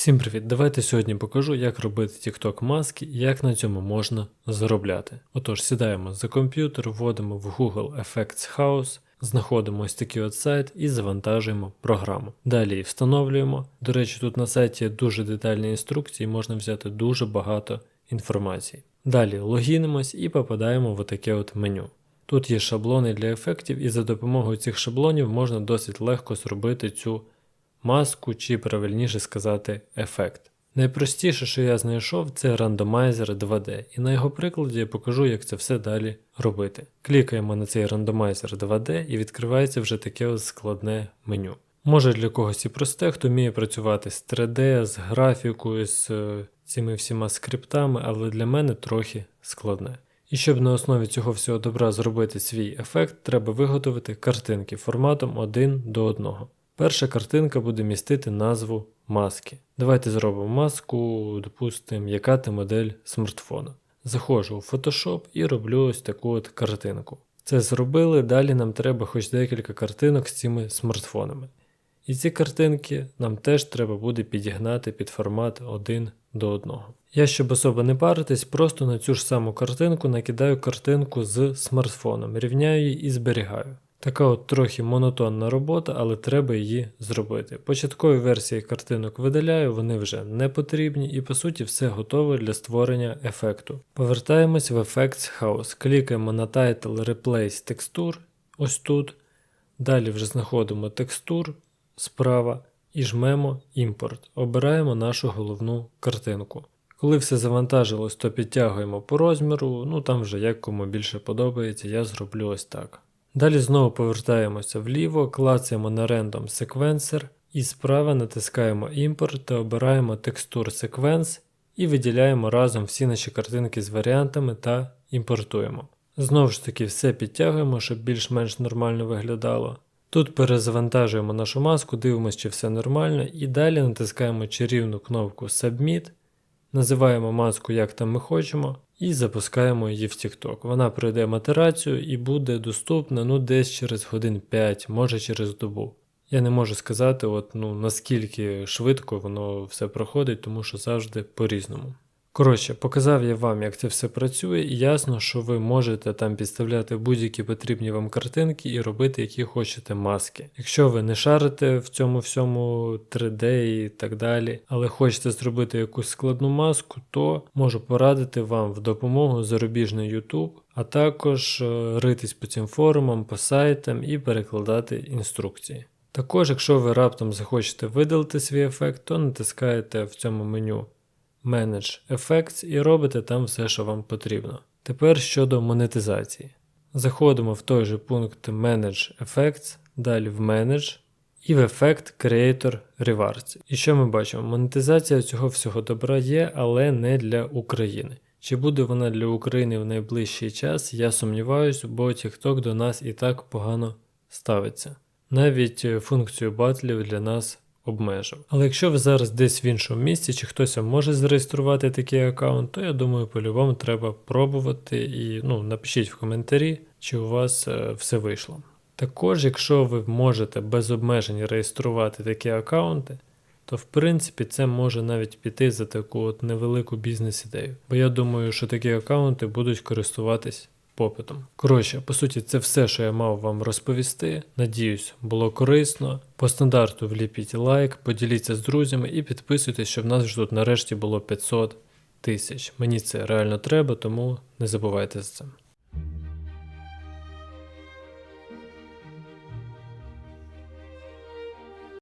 Всім привіт! Давайте сьогодні покажу, як робити TikTok маски і як на цьому можна заробляти. Отож, сідаємо за комп'ютер, вводимо в Google Effects House, знаходимо ось такий от сайт і завантажуємо програму. Далі встановлюємо. До речі, тут на сайті є дуже детальні інструкції, можна взяти дуже багато інформації. Далі логінимось і попадаємо в таке от меню. Тут є шаблони для ефектів, і за допомогою цих шаблонів можна досить легко зробити цю маску, чи правильніше сказати, ефект. Найпростіше, що я знайшов, це рандомайзер 2D, і на його прикладі я покажу, як це все далі робити. Клікаємо на цей рандомайзер 2D і відкривається вже таке ось складне меню. Може для когось і просте, хто вміє працювати з 3D, з графікою, з е, цими всіма скриптами, але для мене трохи складне. І щоб на основі цього всього добра зробити свій ефект, треба виготовити картинки форматом 1 до 1. Перша картинка буде містити назву маски. Давайте зробимо маску, допустимо, яка ти модель смартфона. Заходжу у Photoshop і роблю ось таку от картинку. Це зробили, далі нам треба хоч декілька картинок з цими смартфонами. І ці картинки нам теж треба буде підігнати під формат 1 до 1. Я, щоб особо не паритись, просто на цю ж саму картинку накидаю картинку з смартфоном, рівняю її і зберігаю. Така от трохи монотонна робота, але треба її зробити. Початкові версії картинок видаляю, вони вже не потрібні і по суті все готове для створення ефекту. Повертаємось в Effects House, клікаємо на Title Replace Texture, ось тут. Далі вже знаходимо текстур справа і жмемо Import. Обираємо нашу головну картинку. Коли все завантажилось, то підтягуємо по розміру, ну там вже як кому більше подобається, я зроблю ось так. Далі знову повертаємося вліво, клацаємо на Random Sequencer і справа натискаємо Import та обираємо Texture Sequence і виділяємо разом всі наші картинки з варіантами та імпортуємо. Знову ж таки, все підтягуємо, щоб більш-менш нормально виглядало. Тут перезавантажуємо нашу маску, дивимося, чи все нормально, і далі натискаємо чарівну кнопку Submit, називаємо маску, як там ми хочемо, і запускаємо її в TikTok. Вона пройде матерацію і буде доступна ну, десь через годин 5, може через добу. Я не можу сказати, от, ну, наскільки швидко воно все проходить, тому що завжди по-різному. Коротше, показав я вам, як це все працює, і ясно, що ви можете там підставляти будь-які потрібні вам картинки і робити, які хочете маски. Якщо ви не шарите в цьому всьому 3D і так далі, але хочете зробити якусь складну маску, то можу порадити вам в допомогу зарубіжний YouTube, а також е, ритись по цим форумам, по сайтам і перекладати інструкції. Також, якщо ви раптом захочете видалити свій ефект, то натискаєте в цьому меню Manage Effects і робите там все, що вам потрібно. Тепер щодо монетизації. Заходимо в той же пункт Manage Effects, далі в Manage і в Effect Creator Rewards. І що ми бачимо? Монетизація цього всього добра є, але не для України. Чи буде вона для України в найближчий час, я сумніваюся, бо TikTok до нас і так погано ставиться. Навіть е, функцію батлів для нас обмежив. Але якщо ви зараз десь в іншому місці, чи хтось може зареєструвати такий аккаунт, то я думаю, по-любому треба пробувати і ну, напишіть в коментарі, чи у вас е, все вийшло. Також, якщо ви можете без обмежень реєструвати такі аккаунти, то в принципі це може навіть піти за таку от невелику бізнес-ідею. Бо я думаю, що такі аккаунти будуть користуватись попитом. Коротше, по суті, це все, що я мав вам розповісти. Надіюсь, було корисно. По стандарту вліпіть лайк, поділіться з друзями і підписуйтесь, щоб нас ж тут нарешті було 500 тисяч. Мені це реально треба, тому не забувайте за це.